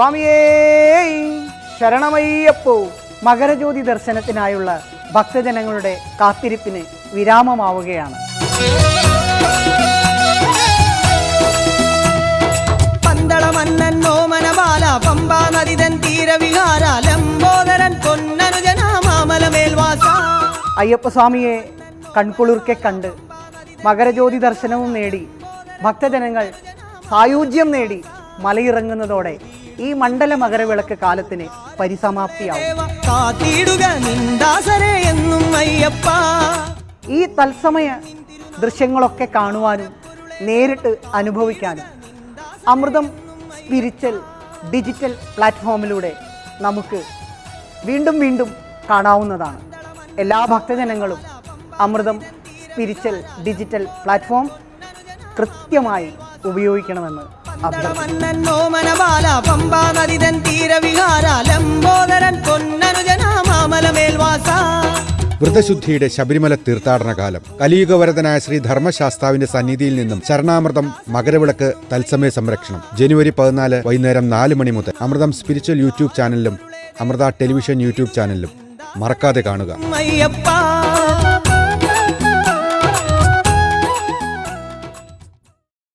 സ്വാമിയേ ശരണമയ്യപ്പോ മകരജ്യോതി ദർശനത്തിനായുള്ള ഭക്തജനങ്ങളുടെ കാത്തിരിപ്പിന് വിരാമമാവുകയാണ്. പമ്പാ നദിതൻ തീരവിഹാര ലംബോദരൻ പൊന്നനുജന മാമല മേൽവാസ അയ്യപ്പസ്വാമിയെ കൺകുളിർക്കെ കണ്ട് മകരജ്യോതി ദർശനവും നേടി ഭക്തജനങ്ങൾ സായുജ്യം നേടി മലയിറങ്ങുന്നതോടെ ഈ മണ്ഡല മകരവിളക്ക് കാലത്തിന് പരിസമാപ്തിയാവും. ഈ തത്സമയ ദൃശ്യങ്ങളൊക്കെ കാണുവാനും നേരിട്ട് അനുഭവിക്കാനും അമൃതം സ്പിരിച്വൽ ഡിജിറ്റൽ പ്ലാറ്റ്ഫോമിലൂടെ നമുക്ക് വീണ്ടും വീണ്ടും കാണാവുന്നതാണ്. എല്ലാ ഭക്തജനങ്ങളും അമൃതം സ്പിരിച്വൽ ഡിജിറ്റൽ പ്ലാറ്റ്ഫോം കൃത്യമായി ഉപയോഗിക്കണമെന്ന് മന്നൻ പമ്പാ നദിതൻ വ്രതശുദ്ധിയുടെ ശബരിമല തീർത്ഥാടന കാലം. കലിയുഗവരതനായ ശ്രീ ധർമ്മശാസ്താവിന്റെ സന്നിധിയിൽ നിന്നും ശരണാമൃതം മകരവിളക്ക് തത്സമയ സംരക്ഷണം. ജനുവരി പതിനാല് വൈകുന്നേരം നാല് മണി മുതൽ അമൃതം സ്പിരിച്വൽ യൂട്യൂബ് ചാനലിലും അമൃത ടെലിവിഷൻ യൂട്യൂബ് ചാനലിലും മറക്കാതെ കാണുക.